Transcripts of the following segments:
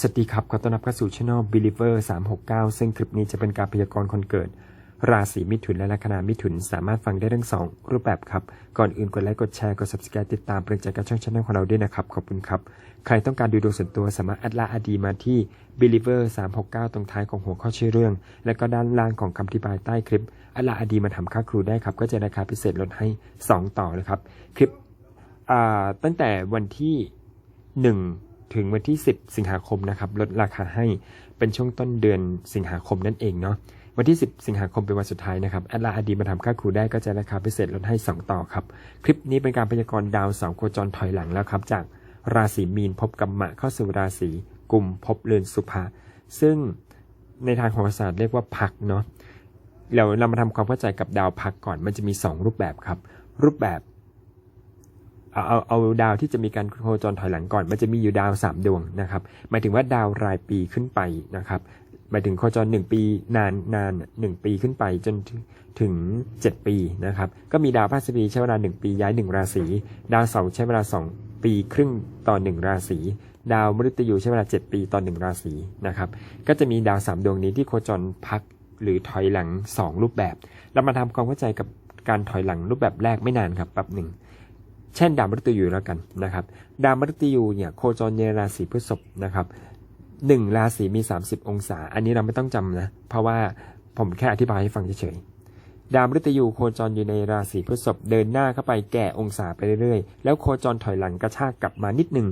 สวัสดีครับขอต้อนรับเข้าสู่ช่อง Believer 369 ซึ่งคลิปนี้จะเป็นการพยากรณ์คนเกิด ราศีมิถุนและลัคนามิถุนสามารถฟังได้ทั้งสองรูปแบบครับ ก่อนอื่นกดไลค์กดแชร์กด subscribe ติดตามเป็นกำลังใจกับช่องช่องของเราด้วยนะครับ ขอบคุณครับ ใครต้องการดูดวงส่วนตัวสามารถแอดไลน์อดีมาที่ Believer 369 ตรงท้ายของหัวข้อชื่อเรื่อง และก็ด้านล่างของคำอธิบายใต้คลิปแอดไลน์อดีมาทำค่าครูได้ครับก็จะราคาพิเศษลดให้ 2 ต่อเลยครับคลิปตั้งแต่วันที่ 1 ถึงวันที่ 10 สิงหาคมนะครับลดราคาให้เป็นช่วงต้นเดือนสิงหาคมนั่นเองเนาะวันที่ 10 สิงหาคมเป็นวันสุดท้ายนะครับแอดลน์อดีมาทำค่าครูได้ก็จะราคาพิเศษลดให้ 2 ต่อครับ คลิปนี้เป็นการพยากรณ์ดาวเสาร์โคจรถอยหลังแล้วครับ จากราศีมีนพบกัมมะเข้าสู่ราศีกุมภพเรือนสุภาซึ่งในทางโหราศาสตร์เรียกว่าพักเนาะเราเรามาทำความเข้าใจกับดาวพักก่อนมันจะมี 2 รูปแบบครับ รูปแบบ เอาเอาเอาดาวที่จะมีการโคจรถอยหลังก่อน มันจะมีอยู่ดาว 3 ดวงนะครับ หมายถึงว่าดาวรายปีขึ้นไปนะครับ หมายถึงโคจร 1 ปีนานนานหนึ่งปีขึ้นไปจนถึง 7 ปีนะครับ ก็มีดาวพฤหัสบดีใช้เวลา 1 ปีย้าย 1 ราศี ดาวเสาร์ใช้เวลา 2 ปีครึ่งต่อ 1 ราศีดาวมฤตยูใช้เวลา 7 ปีต่อ1ราศีนะครับ ก็จะมีดาว 3 ดวงนี้ที่โคจรพักหรือถอยหลัง 2 รูปแบบ เรามาทำความเข้าใจกับการถอยหลังรูปแบบแรกไม่นานครับแป๊บหนึ่ง เช่นดาวมฤตยูแล้วกันนะครับดาวมฤตยูเนี่ยโคจรในราศีพฤษภนะครับหนึ่งราศีมี 30 องศา อันนี้เราไม่ต้องจำนะ เพราะว่าผมแค่อธิบายให้ฟังเฉยๆ ดาวมฤตยูโคจรอยู่ในราศีพฤษภเดินหน้าเข้าไปแก่องศาไปเรื่อยๆ แล้วโคจรถอยหลังกระชากกลับมานิดหนึ่ง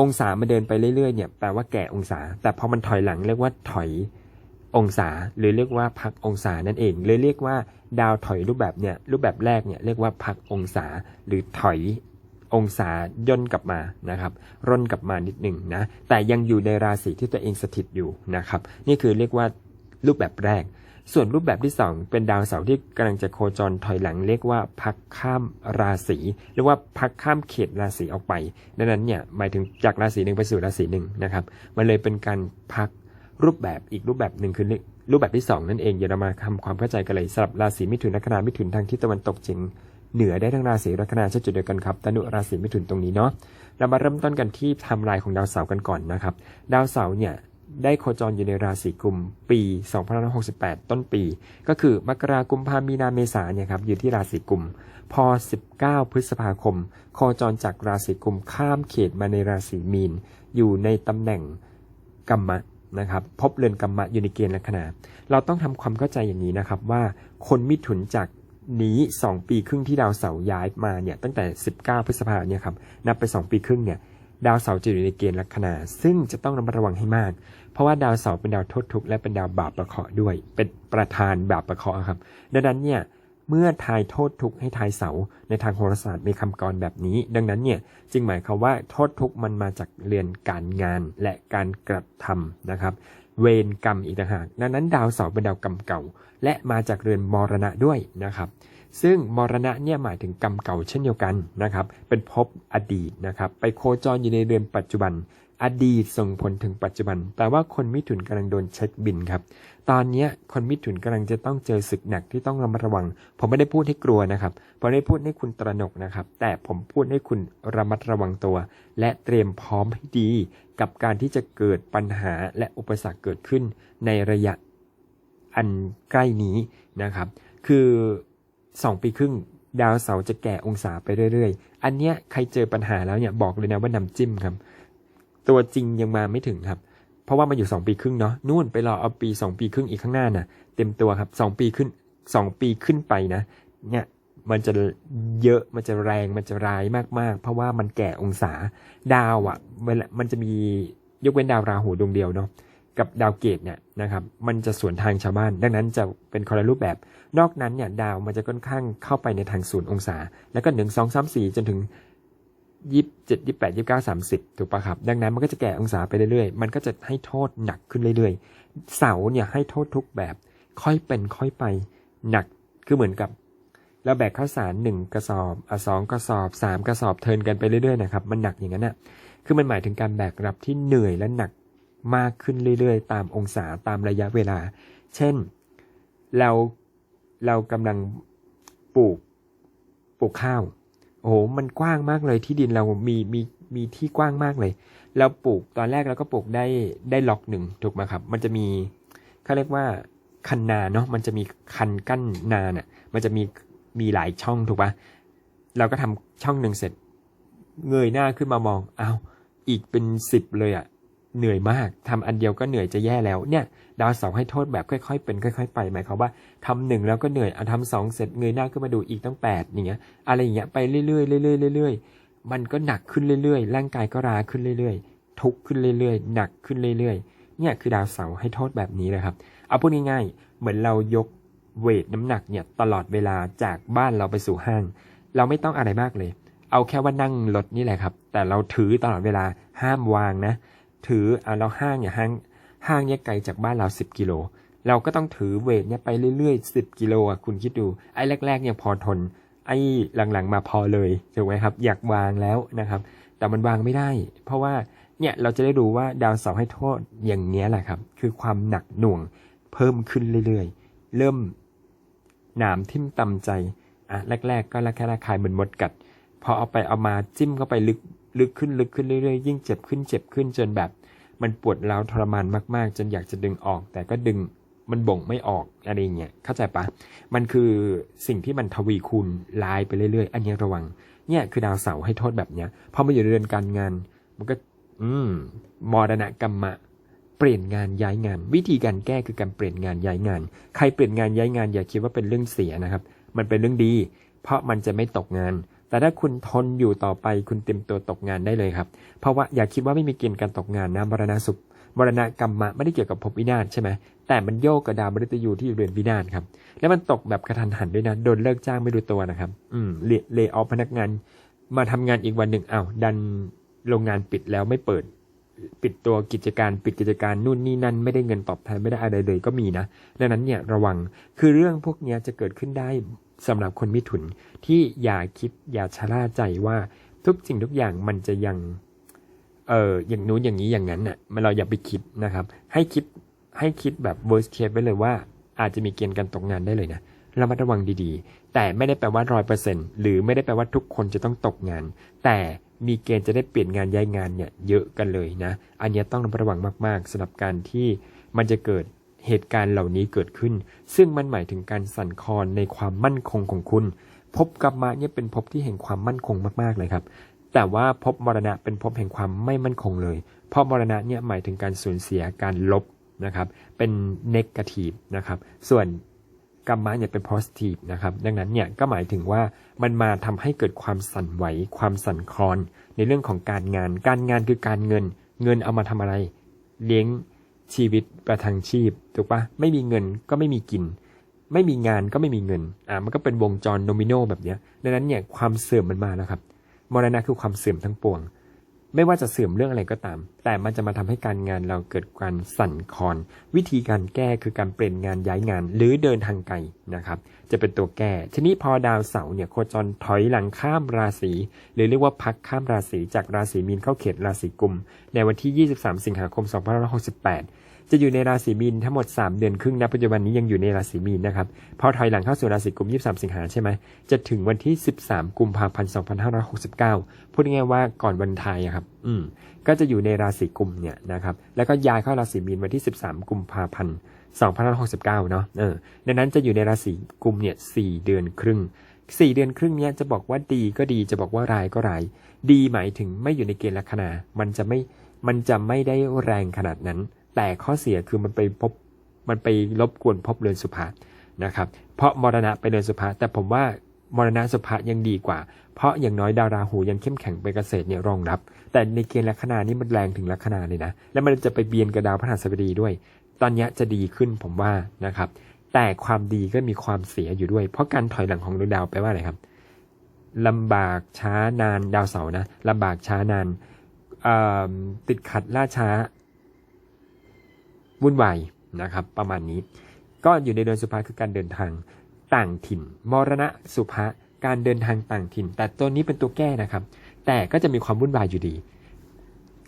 องศามาเดินไปเรื่อยๆเนี่ยแปลว่าแก่องศา แต่พอมันถอยหลังเรียกว่าถอย องศาหรือเรียกว่าพักองศานั่นเองเลยเรียกว่าดาวถอยรูปแบบเนี่ยรูปแบบแรกเนี่ยเรียกว่าพักองศาหรือถอยองศาย่นกลับมานะครับร่นกลับมานิดหนึ่งนะแต่ยังอยู่ในราศีที่ตัวเองสถิตอยู่นะครับนี่คือเรียกว่ารูปแบบแรก ส่วนรูปแบบที่ 2 เป็นดาวเสาร์ที่กำลังจะโคจรถอยหลังเรียกว่าพักข้ามราศีเรียกว่าพักข้ามเขตราศีออกไป ดังนั้นเนี่ยหมายถึงจากราศีหนึ่งไปสู่ราศีหนึ่งนะครับมันเลยเป็นการพัก รูปแบบอีกรูปแบบหนึ่งคือรูปแบบที่ 2 นั่นเองเดี๋ยวเรามาทำความเข้าใจกันเลยสำหรับราศีมิถุนลัคนามิถุนทางทิศตะวันตกเฉียงเหนือได้ทั้งราศีลัคนาเช่นจุดเดียวกันครับตนุราศีมิถุนตรงนี้เนาะเรามาเริ่มต้นกันที่ไทำลายของดาวเสาร์กันก่อนนะครับดาวเสาร์เนี่ยได้โคจรอยู่ในราศีกุมปี 2568 ต้นปี ก็คือมกรากุมภามีนาเมษาเนี่ยครับอยู่ที่ราศีกุม พอ 19 พฤษภาคม โคจรจากราศีกุมข้ามเขตมาในราศีมีน อยู่ในตำแหน่งกัมมะ นะครับพบเรือนกัมมะอยู่ในเกณฑ์ลัคนาเราต้องทำความเข้าใจอย่างนี้นะครับว่าคนมิถุนจากนี้ 2 ปีครึ่งที่ดาวเสาร์ย้ายมาเนี่ยตั้งแต่ 19 พฤษภาเนี่ยครับนับไป 2 ปีครึ่งเนี่ยดาวเสาร์จะอยู่ในเกณฑ์ลัคนาซึ่งจะต้องระมัดระวังให้มาก เพราะว่าดาวเสาร์เป็นดาวโทษทุกข์และเป็นดาวบาปประเคราะห์ด้วย เป็นประธานบาปประเคราะห์ครับ ดังนั้นเนี่ย เมื่อทายโทษทุกข์ให้ทายเสา ในทางโหราศาสตร์มีคำกรแบบนี้ ดังนั้นเนี่ยจึงหมายความว่าโทษทุกข์มันมาจากเรือนการงานและการกระทำนะครับเวรกรรมอีกต่างหาก ดังนั้นดาวเสาร์เป็นดาวกรรมเก่า และมาจากเรือนมรณะด้วยนะครับ ซึ่งมรณะเนี่ยหมายถึงกรรมเก่าเช่นเดียวกันนะครับ เป็นภพอดีตนะครับ ไปโคจรอยู่ในเรือนปัจจุบัน อดีตส่งผลถึงปัจจุบัน แต่ว่าคนมิถุนกำลังโดนเช็คบินครับ ตอนนี้คนมิถุนกำลังจะต้องเจอศึกหนักที่ต้องระมัดระวัง ผมไม่ได้พูดให้กลัวนะครับผมไม่ได้พูดให้คุณตระหนกนะครับ แต่ผมพูดให้คุณระมัดระวังตัว และเตรียมพร้อมให้ดี กับการที่จะเกิดปัญหาและอุปสรรคเกิดขึ้นในระยะอันใกล้นี้นะครับ คือ 2 ปีครึ่งดาวเสาร์จะแก่องศาไปเรื่อยๆ อันเนี้ยใครเจอปัญหาแล้วเนี่ยบอกเลยนะว่านำจิ้มครับ ตัวจริงยังมาไม่ถึงครับ เพราะว่ามันอยู่ 2 ปีครึ่งเนาะนู่นไปรอเอาปี 2 ปีครึ่งอีกข้างหน้าน่ะ เต็มตัวครับ 2 ปีขึ้น 2 ปีขึ้นไปนะ เนี่ยมันจะเยอะมันจะแรงมันจะร้ายมาก ๆ เพราะว่ามันแก่องศาดาวอะ่ะมันจะมียกเว้นดาวราหูดวงเดียวเนาะกับดาวเกตเนี่ยนะครับมันจะสวนทางชาวบ้าน ดังนั้นจะเป็นคนละรูปแบบ นอกนั้นเนี่ยดาวมันจะค่อนข้างเข้าไปในทางศูนย์องศา แล้วก็หนึ่งสองสามสี่จนถึง ยี่สิบเจ็ดยี่แปดยี่เก้าสามสิบถูกปะครับ ดังนั้นมันก็จะแก่องศาไปเรื่อยๆ มันก็จะให้โทษหนักขึ้นเรื่อยๆ เสาเนี่ยให้โทษทุกแบบ ค่อยเป็นค่อยไปหนักคือเหมือนกับเราแบกข้าวสารหนึ่งกระสอบอสองกระสอบสามกระสอบเทินกันไปเรื่อยๆนะครับมันหนักอย่างนั้นอะคือมันหมายถึงการแบกรับที่เหนื่อยและหนักมากขึ้นเรื่อยๆ ตามองศาตามระยะเวลา เช่นเราเรากำลังปลูกปลูกข้าว โอ้โหมันกว้างมากเลยที่ดินเรามีมีมีที่กว้างมากเลย เราปลูกตอนแรกเราก็ปลูกได้ได้ล็อกหนึ่งถูกไหมครับ มันจะมีเขาเรียกว่าคันนาเนาะมันจะมีคันกั้นนาเนี่ยมันจะมีมีหลายช่องถูกปะเราก็ทำช่องหนึ่งเสร็จ เงยหน้าขึ้นมามองอ้าวอีกเป็นสิบเลยอะ่ะ เหนื่อยมากทำอันเดียวก็เหนื่อยจะแย่แล้วเนี่ยดาวเสาร์ให้โทษแบบค่อยๆเป็นค่อย ๆ ไปหมายความว่าทำหนึ่งแล้วก็เหนื่อยเอะทำสองเสร็จเงยหน้าขึ้นมาดูอีกตั้งแปดอย่างเงี้ยอะไรอย่างเงี้ยไปเรื่อยๆเรื่อยๆเรื่อยๆมันก็หนักขึ้นเรื่อยๆ ร่างกายก็ราขึ้นเรื่อยๆ ทุกข์ขึ้นเรื่อยๆ หนักขึ้นเรื่อยๆ เนี่ยคือดาวเสาร์ให้โทษแบบนี้เลยครับ เอาพูดง่ายๆเหมือนเรายกเวทน้ำหนักเนี่ยตลอดเวลาจากบ้านเราไปสู่ห้าง เราไม่ต้องอะไรมากเลย เอาแค่ว่านั่งรถนี่แหละครับ แต่เราถือตลอดเวลาห้ามวางนะ ถืออะเราห้างเนี่ยห้างห้างเนี่ยไกลจากบ้านเรา10กิโลเราก็ต้องถือเวทเนี่ยไปเรื่อยๆ10กิโลอะคุณคิดดูไอ้แรกๆเนี่ยพอทน ไอ้หลังๆมาพอเลยถูกไหมครับอยากวางแล้วนะครับ แต่มันวางไม่ได้ เพราะว่าเนี่ยเราจะได้รู้ว่าดาวเสาร์ให้โทษอย่างเนี้ยแหละครับ คือความหนักหน่วงเพิ่มขึ้นเรื่อยๆ เริ่มหนามทิ่มตำใจอะแรก ๆ ก็ระแคะระคายเหมือนมดกัด พอเอาไปเอามาจิ้มเข้าไปลึก ลึกขึ้นลึกขึ้นเรื่อยๆ ยิ่งเจ็บขึ้นเจ็บขึ้นจนแบบ มันปวดร้าวทรมานมากๆ จนอยากจะดึงออก แต่ก็ดึงมันบ่งไม่ออกอะไรเงี้ยเข้าใจปะมันคือสิ่งที่มันทวีคูณลายไปเรื่อยๆ อันนี้ระวัง เนี่ยคือดาวเสาร์ให้โทษแบบเนี้ยพอมาอยู่ในเรือนการงาน มันก็ อืมมรณะกรรมะเปลี่ยนงานย้ายงาน วิธีการแก้คือการเปลี่ยนงานย้ายงาน ใครเปลี่ยนงานย้ายงานอย่าคิดว่าเป็นเรื่องเสียนะครับ มันเป็นเรื่องดี เพราะมันจะไม่ตกงาน แต่ถ้าคุณทนอยู่ต่อไปคุณเต็มตัวตกงานได้เลยครับ เพราะว่าอย่าคิดว่าไม่มีเกณฑ์การตกงานนะมรณะสุขมรณะกรรมะไม่ได้เกี่ยวกับภพวินาศใช่ไหมแต่มันโยกกับดาวมฤตยูที่อยู่เรือนวินาศครับ แล้วมันตกแบบกระทันหันด้วยนะโดนเลิกจ้างไม่ดูตัวนะครับ อืมเลเลออฟพนักงาน มาทำงานอีกวันหนึ่งอ้าวดันโรงงานปิดแล้วไม่เปิด ปิดตัวกิจการปิดกิจการนู่นนี่นั่นไม่ได้เงินตอบแทนไม่ได้อะไรเลยก็มีนะดังนั้นเนี่ยระวังคือเรื่องพวกนี้จะเกิดขึ้นได้ สำหรับคนมิถุนที่อย่าคิดอย่าชะล่าใจว่าทุกสิ่งทุกอย่างมันจะยังเอออย่างนู้นอย่างนี้อย่างนั้นน่ะมันเราอย่าไปคิดนะครับ ให้คิดให้คิดแบบ worst case ไว้เลยว่า อาจจะมีเกณฑ์การตกงานได้เลยนะระมัดระวังดีๆ แต่ไม่ได้แปลว่าร้อยเปอร์เซ็นหรือไม่ได้แปลว่าทุกคนจะต้องตกงาน แต่มีเกณฑ์จะได้เปลี่ยนงานย้ายงานเนี่ยเยอะกันเลยนะ อันนี้ต้องระมัดระวังมากๆสำหรับการที่มันจะเกิด เหตุการณ์เหล่านี้เกิดขึ้น ซึ่งมันหมายถึงการสั่นคลอนในความมั่นคงของคุณภพกรรมะเนี่ยเป็นภพที่แห่งความมั่นคงมากๆเลยครับ แต่ว่าภพมรณะเป็นภพแห่งความไม่มั่นคงเลย เพราะมรณะเนี่ยหมายถึงการสูญเสียการลบนะครับ เป็นเนกาทีฟนะครับ ส่วนกรรมะเนี่ยเป็น positive นะครับ ดังนั้นเนี่ยก็หมายถึงว่ามันมาทำให้เกิดความสั่นไหว ความสั่นคลอน ในเรื่องของการงาน การงานคือการเงิน เงินเอามาทำอะไร เลี้ยง ชีวิตประทังชีพถูกปะไม่มีเงินก็ไม่มีกิน ไม่มีงานก็ไม่มีเงินอ่ามันก็เป็นวงจรโนมิโนแบบเนี้ยดังนั้นเนี่ยความเสื่อมมันมาแล้วครับมรณะคือความเสื่อมทั้งปวง ไม่ว่าจะเสื่อมเรื่องอะไรก็ตาม แต่มันจะมาทำให้การงานเราเกิดการสั่นคลอน วิธีการแก้คือการเปลี่ยนงานย้ายงาน หรือเดินทางไกลนะครับ จะเป็นตัวแก้ ทีนี้พอดาวเสาร์เนี่ยโคจรถอยหลังข้ามราศีหรือเรียกว่าพักข้ามราศีจากราศีมีนเข้าเขตราศีกุม ในวันที่ 23 สิงหาคม 2568 จะอยู่ในราศีมีนทั้งหมด 3 เดือนครึ่งนะปัจจุบันนี้ยังอยู่ในราศีมีนนะครับพอถอยหลังเข้าสู่ราศีกุม 23 สิงหาใช่ไหมจะถึงวันที่ 13 กุมภาพันธ์ 2569 พูดง่ายๆว่าก่อนวันไทยอะครับ อืม ก็จะอยู่ในราศีกุมเนี่ยนะครับ แล้วก็ย้ายเข้าราศีมีนวันที่ 13 กุมภาพันธ์2569 เนาะเออดังนั้นจะอยู่ในราศีกุมเนี่ย 4 เดือนครึ่ง4เดือนครึ่งเนี้ยจะบอกว่าดีก็ดีจะบอกว่าร้ายก็ร้าย ดีหมายถึงไม่อยู่ในเกณฑ์ลัคนา มันจะไม่ มันจะไม่ได้แรงขนาดนั้น แต่ข้อเสียคือมันไปพบมันไปรบกวนพบเรือนสุภานะครับ เพราะมรณะไปเรือนสุภาแต่ผมว่ามรณะสุภายังดีกว่า เพราะอย่างน้อยดาวราหูยังเข้มแข็งไปเกษตรเนี่ยรองรับ แต่ในเกณฑ์ลัคนานี่มันแรงถึงลัคนาเลยนะ แล้วมันจะไปเบียนกับดาวพฤหัสบดีด้วย ตอนนี้จะดีขึ้นผมว่านะครับ แต่ความดีก็มีความเสียอยู่ด้วย เพราะการถอยหลังของดวงดาวแปลว่าอะไรครับลำบากช้านานดาวเสาร์นะลำบากช้านานติดขัดล่าช้า วุ่นวายนะครับประมาณนี้ ก็อยู่ในเดือนสุภาคือการเดินทางต่างถิ่น มรณะสุภาการเดินทางต่างถิ่น แต่ตัวนี้เป็นตัวแก้นะครับ แต่ก็จะมีความวุ่นวายอยู่ดี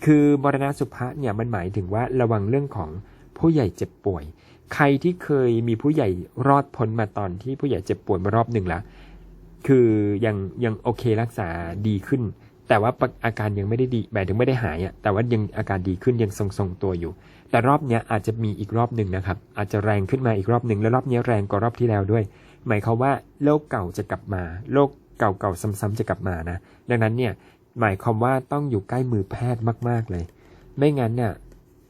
คือมรณะสุภาเนี่ยมันหมายถึงว่าระวังเรื่องของผู้ใหญ่เจ็บป่วย ใครที่เคยมีผู้ใหญ่รอดพ้นมาตอนที่ผู้ใหญ่เจ็บป่วยมารอบหนึ่งแล้วคือยังยังโอเครักษาดีขึ้น แต่ว่าอาการยังไม่ได้ดีหมายถึงไม่ได้หายอะแต่ว่ายังอาการดีขึ้นยังทรงๆตัวอยู่ แต่รอบเนี้ยอาจจะมีอีกรอบหนึ่งนะครับ อาจจะแรงขึ้นมาอีกรอบหนึ่งแล้วรอบเนี้ยแรงกว่ารอบที่แล้วด้วย หมายความว่าโรคเก่าจะกลับมาโรคเก่าๆซ้ำๆจะกลับมานะดังนั้นเนี่ยหมายความว่าต้องอยู่ใกล้มือแพทย์มากๆเลย ไม่งั้นเนี่ย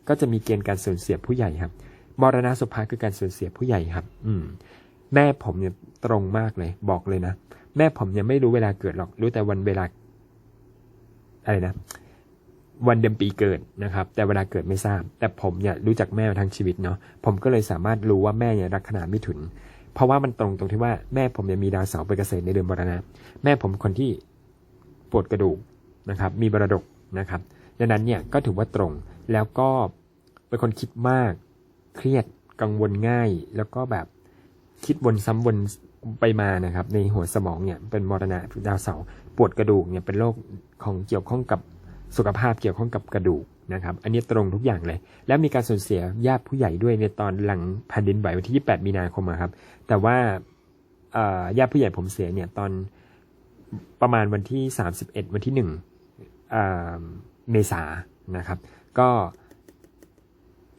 ก็จะมีเกณฑ์การสูญเสียผู้ใหญ่ครับมรณะสุภาคือการสูญเสียผู้ใหญ่ครับ อืม แม่ผมเนี่ยตรงมากเลย บอกเลยนะ แม่ผมยังไม่รู้เวลาเกิดหรอก รู้แต่วันเวลา อะไรนะวันเดือนปีเกิดนะครับ แต่เวลาเกิดไม่ทราบ แต่ผมเนี่ยรู้จักแม่มาทั้งชีวิตเนาะผมก็เลยสามารถรู้ว่าแม่เนี่ยลัคนามิถุน เพราะว่ามันตรงตรงที่ว่าแม่ผมเนี่ยมีดาวเสาร์เป็นเกษตรในเดือนมรณะ แม่ผมคนที่ปวดกระดูกนะครับ มีบรดกนะครับ ดังนั้นเนี่ยก็ถือว่าตรงแล้วก็เป็นคนคิดมาก เครียดกังวลง่าย แล้วก็แบบคิดวนซ้ำวนไปมานะครับ ในหัวสมองเนี่ยเป็นมรณะดาวเสาร์ ปวดกระดูกเนี่ยเป็นโรคของเกี่ยวข้องกับสุขภาพเกี่ยวข้องกับกระดูกนะครับ อันนี้ตรงทุกอย่างเลย แล้วมีการสูญเสียญาติผู้ใหญ่ด้วยในตอนหลังแผ่นดินไหววันที่ 28 มีนาคมครับ แต่ว่าญาติผู้ใหญ่ผมเสียเนี่ยตอนประมาณวันที่ 31 วันที่1เอ่อเมษานะครับ ก็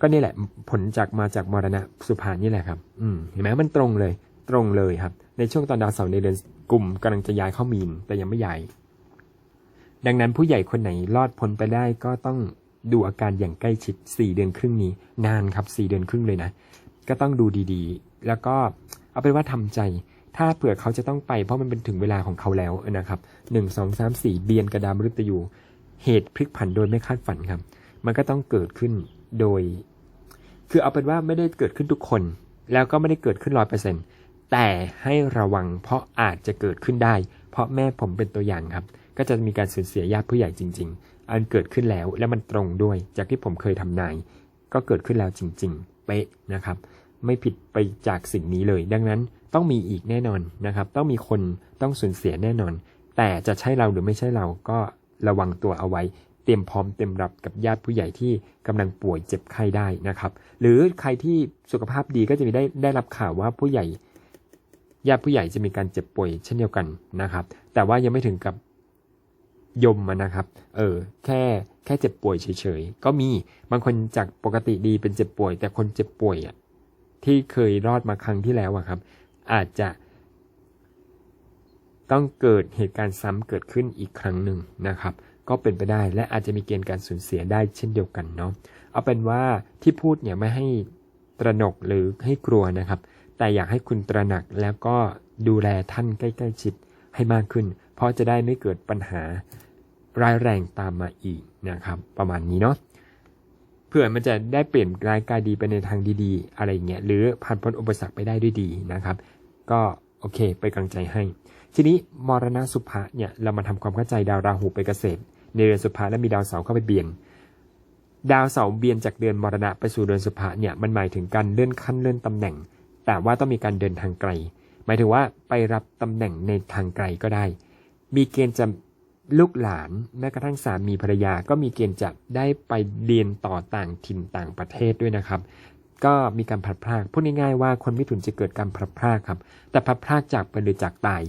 ก็นี่แหละผลจากมาจากมรณะสุภานี่แหละครับ อืมเห็นไหมมันตรงเลย ตรงเลยครับ ในช่วงตอนดาวเสาร์ในเดือน กลุ่มกำลังจะย้ายเข้ามีน แต่ยังไม่ย้ายดังนั้นผู้ใหญ่คนไหนรอดพ้นไปได้ก็ต้องดูอาการอย่างใกล้ชิด4เดือนครึ่งนี้ นานครับ4เดือนครึ่งเลยนะ ก็ต้องดูดีๆ แล้วก็เอาเป็นว่าทำใจ ถ้าเผื่อเขาจะต้องไปเพราะมันเป็นถึงเวลาของเขาแล้วนะครับหนึ่งสองสามสี่เบียนกระดามฤตยูเหตุพลิกผันโดยไม่คาดฝันครับ มันก็ต้องเกิดขึ้นโดย คือเอาเป็นว่าไม่ได้เกิดขึ้นทุกคน แล้วก็ไม่ได้เกิดขึ้นร้อยเปอร์เซ็นต์ แต่ให้ระวังเพราะอาจจะเกิดขึ้นได้ เพราะแม่ผมเป็นตัวอย่างครับ ก็จะมีการสูญเสียญาติผู้ใหญ่จริง ๆ อันเกิดขึ้นแล้วและมันตรงด้วย จากที่ผมเคยทำนาย ก็เกิดขึ้นแล้วจริง ๆ เป๊ะนะครับ ไม่ผิดไปจากสิ่งนี้เลย ดังนั้นต้องมีอีกแน่นอนนะครับ ต้องมีคนต้องสูญเสียแน่นอน แต่จะใช่เราหรือไม่ใช่เราก็ระวังตัวเอาไว้เตรียมพร้อมเต็มรับกับญาติผู้ใหญ่ที่กำลังป่วยเจ็บไข้ได้นะครับ หรือใครที่สุขภาพดีก็จะมีได้ได้รับข่าวว่าผู้ใหญ่ ญาติผู้ใหญ่จะมีการเจ็บป่วยเช่นเดียวกันนะครับ แต่ว่ายังไม่ถึงกับยมนะครับ เออ แค่แค่เจ็บป่วยเฉยๆ ก็มีบางคนจากปกติดีเป็นเจ็บป่วย แต่คนเจ็บป่วยอะที่เคยรอดมาครั้งที่แล้วอะครับ อาจจะต้องเกิดเหตุการณ์ซ้ำเกิดขึ้นอีกครั้งหนึ่งนะครับ ก็เป็นไปได้และอาจจะมีเกณฑ์การสูญเสียได้เช่นเดียวกันเนาะเอาเป็นว่าที่พูดเนี่ยไม่ให้ตระหนกหรือให้กลัวนะครับ แต่อยากให้คุณตระหนักแล้วก็ดูแลท่านใกล้ๆชิดให้มากขึ้น เพราะจะได้ไม่เกิดปัญหาร้ายแรงตามมาอีกนะครับ ประมาณนี้เนาะเพื่อมันจะได้เปลี่ยนรายกายดีไปในทางดีๆ อะไรเงี้ยหรือผ่านพ้นอุปสรรคไปได้ด้วยดีนะครับ ก็โอเคไปกำลังใจให้ ทีนี้มรณะสุภะเนี่ยเรามาทำความเข้าใจดาวราหูไปเกษตร ในเดือนสุภะและมีดาวเสาเข้าไปเบียนดาวเสาเบียนจากเดือนมรณะไปสู่เดือนสุภะเนี่ยมันหมายถึงการเลื่อนขั้นเลื่อนตำแหน่ง แต่ว่าต้องมีการเดินทางไกล หมายถึงว่าไปรับตำแหน่งในทางไกลก็ได้ มีเกณฑ์จะลูกหลานแม้กระทั่งสามีภรรยาก็มีเกณฑ์จะได้ไปเรียนต่อต่างถิ่นต่างประเทศด้วยนะครับ ก็มีการพลัดพรากพูดง่ายๆว่าคนมิถุนจะเกิดการพลัดพรากครับ แต่พลัดพรากจากไปหรือจากตาย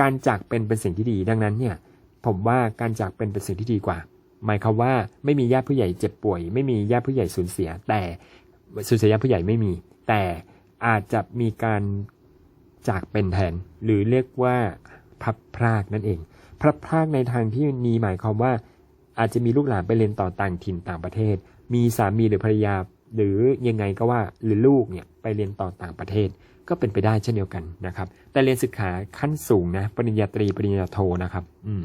การจากเป็นเป็นสิ่งที่ดี ดังนั้นเนี่ยผมว่าการจากเป็นเป็นสิ่งที่ดีกว่า หมายความว่าไม่มีญาติผู้ใหญ่เจ็บป่วย ไม่มีญาติผู้ใหญ่สูญเสีย แต่สูญเสียญาติผู้ใหญ่ไม่มี แต่ อาจจะมีการจากเป็นแทน หรือเรียกว่าพับพรากนั่นเองพลัดพรากในทางที่มีหมายความว่า อาจจะมีลูกหลานไปเรียนต่อต่างถิ่นต่างประเทศ มีสามีหรือภรรยา หรือยังไงก็ว่าหรือลูกเนี่ยไปเรียนต่อต่างประเทศ ก็เป็นไปได้เช่นเดียวกันนะครับ แต่เรียนศึกษาขั้นสูงนะปริญญาตรีปริญญาโทนะครับ อืม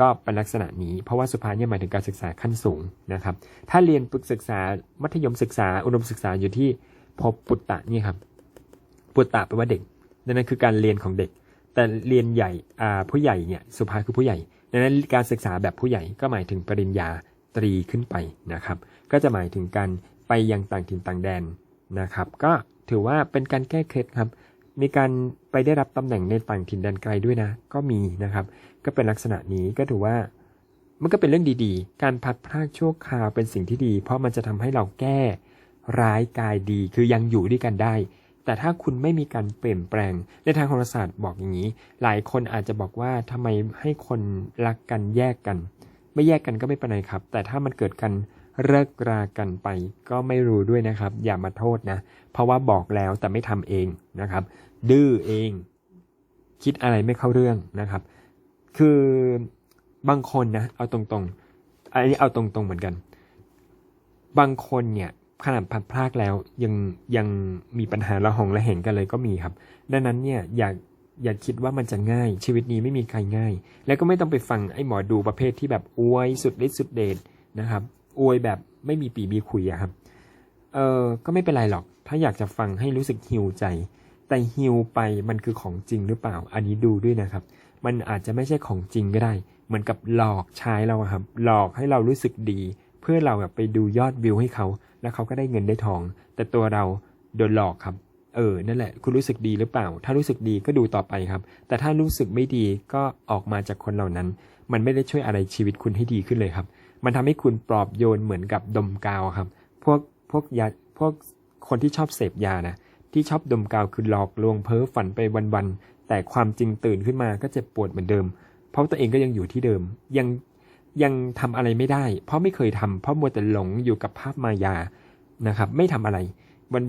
ก็เป็นลักษณะนี้เพราะว่าสุภาเนี่ยหมายถึงการศึกษาขั้นสูงนะครับ ถ้าเรียนปรึกศึกษามัธยมศึกษาอุดมศึกษาอยู่ที่พบปุตตะนี่ครับ ปุตตะแปลว่าเด็กนั่นคือการเรียนของเด็ก แต่เรียนใหญ่ผู้ใหญ่เนี่ยสุภาคือผู้ใหญ่ดังนั้นการศึกษาแบบผู้ใหญ่ก็หมายถึงปริญญาตรีขึ้นไปนะครับ ก็จะหมายถึงการไปยังต่างถิ่นต่างแดนนะครับ ก็ถือว่าเป็นการแก้เคล็ดครับ มีการไปได้รับตำแหน่งในต่างถิ่นแดนไกลด้วยนะ ก็มีนะครับ ก็เป็นลักษณะนี้ก็ถือว่ามันก็เป็นเรื่องดีๆ การพัดพรากชั่วคราวเป็นสิ่งที่ดี เพราะมันจะทำให้เราแก้ร้ายกายดี คือยังอยู่ด้วยกันได้ แต่ถ้าคุณไม่มีการเปลี่ยนแปลง ในทางโหราศาสตร์บอกอย่างนี้ หลายคนอาจจะบอกว่าทำไมให้คนรักกันแยกกัน ไม่แยกกันก็ไม่เป็นไรครับ แต่ถ้ามันเกิดกันเลิกรากันไปก็ไม่รู้ด้วยนะครับ อย่ามาโทษนะ เพราะว่าบอกแล้วแต่ไม่ทำเองนะครับ ดื้อเอง คิดอะไรไม่เข้าเรื่องนะครับ คือบางคนนะ เอาตรงๆอันนี้เอาตรงๆเหมือนกัน บางคนเนี่ย ขนาดพัดพลากแล้วยังยังมีปัญหาระหองระแหงกันเลยก็มีครับ ดังนั้นเนี่ยอย่าอย่าคิดว่ามันจะง่าย ชีวิตนี้ไม่มีใครง่าย แล้วก็ไม่ต้องไปฟังไอ้หมอดูประเภทที่แบบอวยสุดฤทธิ์สุดเดชนะครับอวยแบบไม่มีปีมีคุยอะครับเออก็ไม่เป็นไรหรอก ถ้าอยากจะฟังให้รู้สึกฮิวใจ แต่ฮิวไปมันคือของจริงหรือเปล่า อันนี้ดูด้วยนะครับ มันอาจจะไม่ใช่ของจริงก็ได้ เหมือนกับหลอกใช้เราครับ หลอกให้เรารู้สึกดี เพื่อเราแบบไปดูยอดวิวให้เขา แล้วเขาก็ได้เงินได้ทอง แต่ตัวเราโดนหลอกครับ เออ นั่นแหละ คุณรู้สึกดีหรือเปล่า ถ้ารู้สึกดีก็ดูต่อไปครับ แต่ถ้ารู้สึกไม่ดีก็ออกมาจากคนเหล่านั้น มันไม่ได้ช่วยอะไรชีวิตคุณให้ดีขึ้นเลยครับ มันทำให้คุณปลอบโยนเหมือนกับดมกาวครับ พวกพวกยาพวกคนที่ชอบเสพยานะ ที่ชอบดมกาวคือหลอกลวงเพ้อฝันไปวันๆแต่ความจริงตื่นขึ้นมาก็เจ็บปวดเหมือนเดิม เพราะตัวเองก็ยังอยู่ที่เดิม ยัง ยังทำอะไรไม่ได้ เพราะไม่เคยทำเพราะมัวแต่หลงอยู่กับภาพมายานะครับ ไม่ทำอะไร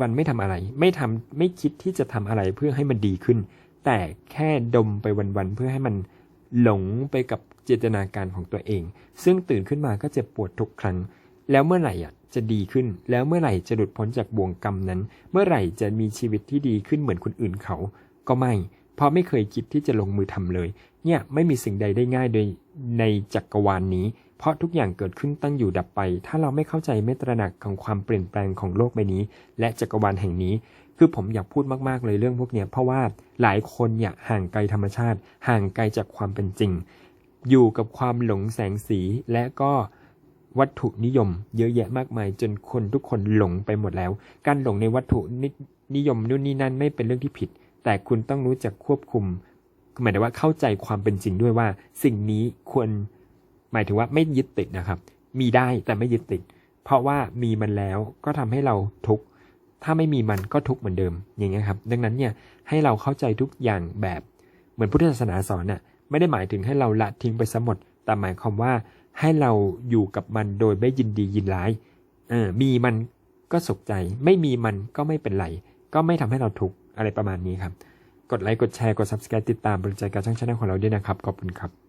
วันๆไม่ทำอะไร ไม่ทำไม่คิดที่จะทำอะไรเพื่อให้มันดีขึ้น แต่แค่ดมไปวันๆเพื่อให้มันหลงไปกับเจตนาการของตัวเอง ซึ่งตื่นขึ้นมาก็เจ็บปวดทุกครั้ง แล้วเมื่อไหร่อะจะดีขึ้น แล้วเมื่อไหร่จะหลุดพ้นจากบ่วงกรรมนั้น เมื่อไหร่จะมีชีวิตที่ดีขึ้นเหมือนคนอื่นเขา ก็ไม่ เพราะไม่เคยคิดที่จะลงมือทำเลย เนี่ยไม่มีสิ่งใดได้ง่ายโดยในจักรวาลนนี้ เพราะทุกอย่างเกิดขึ้นตั้งอยู่ดับไป ถ้าเราไม่เข้าใจไม่ตระหนักของความเปลี่ยนแปลงของโลกใบนี้ และจักรวาลแห่งนี้ คือผมอยากพูดมากๆเลยเรื่องพวกเนี้ยเพราะว่าหลายคนเนี่ยห่างไกลธรรมชาติ ห่างไกลจากความเป็นจริง อยู่กับความหลงแสงสีและก็วัตถุนิยมเยอะแยะมากมาย จนคนทุกคนหลงไปหมดแล้ว การหลงในวัตถุนิยมนู่นนี่นั่นไม่เป็นเรื่องที่ผิด แต่คุณต้องรู้จักควบคุมหมายถึงว่าเข้าใจความเป็นจริงด้วยว่า สิ่งนี้ควร หมายถึงว่าไม่ยึดติดนะครับ มีได้แต่ไม่ยึดติด เพราะว่ามีมันแล้วก็ทำให้เราทุกข์ถ้าไม่มีมันก็ทุกข์เหมือนเดิมอย่างเงี้ยครับ ดังนั้นเนี่ยให้เราเข้าใจทุกอย่างแบบเหมือนพุทธศาสนาสอนน่ะไม่ได้หมายถึงให้เราละทิ้งไปซะหมดแต่หมายความว่าให้เราอยู่กับมันโดยไม่ยินดียินร้ายเออมีมันก็สุขใจ ไม่มีมันก็ไม่เป็นไร ก็ไม่ทำให้เราทุกข์ อะไรประมาณนี้ครับ กดไลค์ กดแชร์ กด subscribe ติดตามบริจาคการช่องชาแนลของเราด้วยนะครับ ขอบคุณครับ